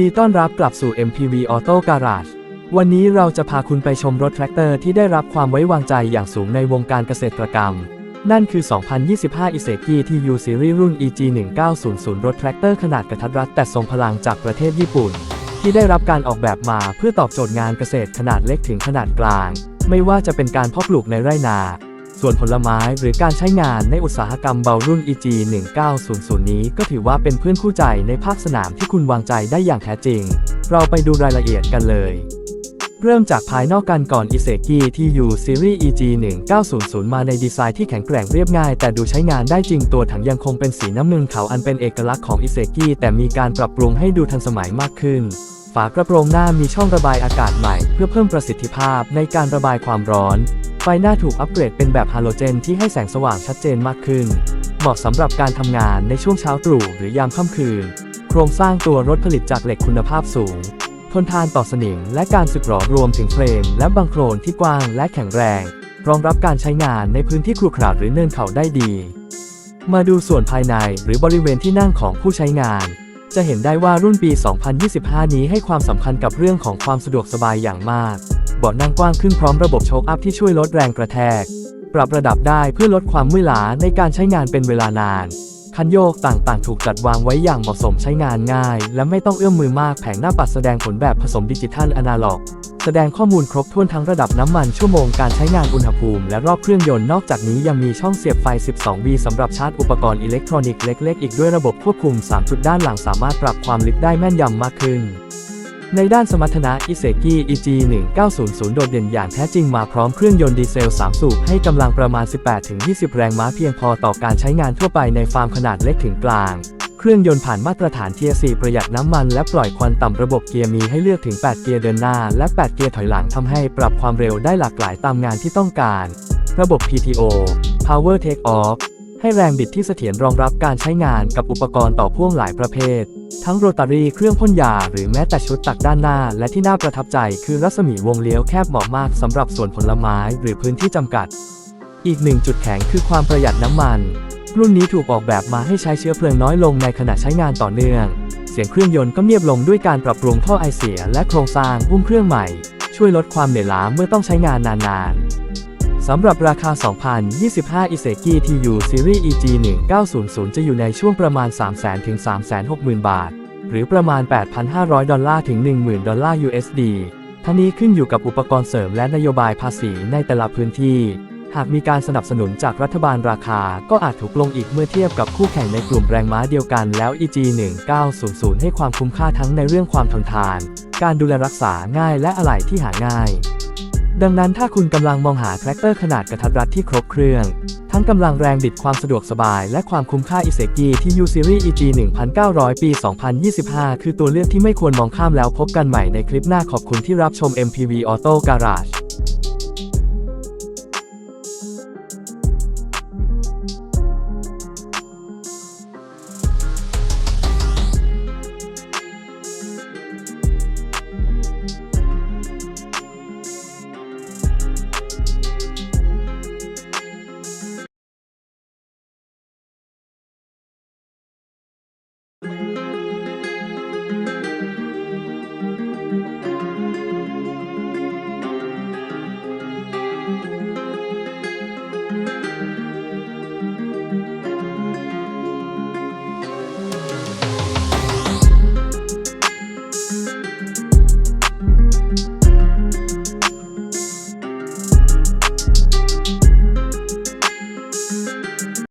ดีต้อนรับกลับสู่ MPV Auto Garage วันนี้เราจะพาคุณไปชมรถแทรกเตอร์ที่ได้รับความไว้วางใจอย่างสูงในวงการเกษตรกรรม นั่นคือ 2025 i s e k i TU Series รุ่น EG 1900รถแทรกเตอร์ขนาดกระทัดรัดแต่ทรงพลังจากประเทศญี่ปุ่น ที่ได้รับการออกแบบมาเพื่อตอบโจทย์งานเกษตรขนาดเล็กถึงขนาดกลาง ไม่ว่าจะเป็นการเพาะปลูกในไร่นา ส่วนผลไม้หรือการใช้งานในอุตสาหกรรมเบารุ่น EG 1900นี้ก็ถือว่าเป็นเพื่อนคู่ใจในภาคสนามที่คุณวางใจได้อย่างแท้จริง เราไปดูรายละเอียดกันเลย เริ่มจากภายนอกกันก่อน i s e k i ที่อยู่ Series EG 1900มาในดีไซน์ที่แข็งแกร่งเรียบง่าย แต่ดูใช้งานได้จริงตัวถังยังคงเป็นสีน้ำเงินขาวอันเป็นเอกลักษณ์ของ i s e k i แต่มีการปรับปรุงให้ดูทันสมัยมากขึ้นฝากระโปรงหน้ามีช่องระบายอากาศใหม่ เพื่อเพิ่มประสิทธิภาพในการระบายความร้อน ไฟหน้าถูกอัปเกรดเป็นแบบฮาโลเจนที่ให้แสงสว่างชัดเจนมากขึ้น เหมาะสำหรับการทำงานในช่วงเช้าตรู่หรือยามค่ำคืน โครงสร้างตัวรถผลิตจากเหล็กคุณภาพสูง ทนทานต่อสนิมและการสึกหรอรวมถึงเฟรมและบังโคลนที่กว้างและแข็งแรง รองรับการใช้งานในพื้นที่ครุขระหรือเนินเขาได้ดี มาดูส่วนภายในหรือบริเวณที่นั่งของผู้ใช้งานจะเห็นได้ว่ารุ่นปี 2025 นี้ให้ความสำคัญกับเรื่องของความสะดวกสบายอย่างมาก เบาะนั่งกว้างขึ้นพร้อมระบบโชคอัพที่ช่วยลดแรงกระแทก ปรับระดับได้เพื่อลดความเมื่อยล้าในการใช้งานเป็นเวลานาน คันโยกต่างๆ ถูกจัดวางไว้อย่างเหมาะสมใช้งานง่าย และไม่ต้องเอื้อมมือมากแผงหน้าปัดแสดงผลแบบผสมดิจิทัลอนาล็อก แสดงข้อมูลครบถ้วนทั้งระดับน้ำมันชั่วโมงการใช้งานอุณหภูมิและรอบเครื่องยนต์นอกจากนี้ยังมีช่องเสียบไฟ 12V สำหรับชาร์จอุปกรณ์อิเล็กทรอนิกส์เล็ก ๆ อีกด้วยระบบควบคุม 3 จุดด้านหลังสามารถปรับความลึกได้แม่นยำมากขึ้น ในด้านสมรรถนะ i s e k i EG 1900 โดดเด่นอย่างแท้จริงมาพร้อมเครื่องยนต์ดีเซล 3 สูบให้กำลังประมาณ 18-20 แรงม้าเพียงพอต่อการใช้งานทั่วไปในฟาร์มขนาดเล็กถึงกลาง เครื่องยนต์ผ่านมาตรฐานเทีย4ประหยัดน้ำมันและปล่อยควันต่ำระบบเกียร์มีให้เลือกถึง 8 เกียร์เดินหน้า และ 8 เกียร์ถอยหลังทำให้ปรับความเร็วได้หลากหลายตามงานที่ต้องการ ระบบ PTO Power Take Off ให้แรงบิดที่เสถียรรองรับการใช้งานกับอุปกรณ์ต่อพ่วงหลายประเภท ทั้งโรตารีเครื่องพ่นยาหรือแม้แต่ชุดตักด้านหน้า และที่น่าประทับใจคือรัศมีวงเลี้ยวแคบเหมาะมากสำหรับสวนผลไม้หรือพื้นที่จำกัด อีกหนึ่งจุดแข็งคือความประหยัดน้ำมัน รุ่นนี้ถูกออกแบบมาให้ใช้เชื้อเพลิงน้อยลงในขณะใช้งานต่อเนื่อง เสียงเครื่องยนต์ก็เงียบลงด้วยการปรับปรุงท่อไอเสีย และโครงสร้างหุ้มเครื่องใหม่ ช่วยลดความเหนื่อยล้าเมื่อต้องใช้งานนานๆ สำหรับราคา 2025 i s e k i TU Series EG 1900 จะอยู่ในช่วงประมาณ 300,000 ถึง 360,000 บาท หรือประมาณ 8,500 ดอลลาร์ถึง 10,000 ดอลลาร์ USD ทั้งนี้ขึ้นอยู่กับอุปกรณ์เสริมและนโยบายภาษีในแต่ละพื้นที่ หากมีการสนับสนุนจากรัฐบาลราคาก็อาจถูกลงอีกเมื่อเทียบกับคู่แข่งในกลุ่มแรงม้าเดียวกันแล้ว EG 1900 ให้ความคุ้มค่าทั้งในเรื่องความทนทาน การดูแลรักษาง่ายและอะไหล่ที่หาง่าย ดังนั้นถ้าคุณกำลังมองหาแทรกเตอร์ขนาดกระทัดรัดที่ครบเครื่อง ทั้งกำลังแรงบิดความสะดวกสบาย และความคุ้มค่าอิเซกีที่ U Series EG 1900 ปี 2025 คือตัวเลือกที่ไม่ควรมองข้ามแล้วพบกันใหม่ในคลิปหน้าขอบคุณที่รับชม MPV Auto Garage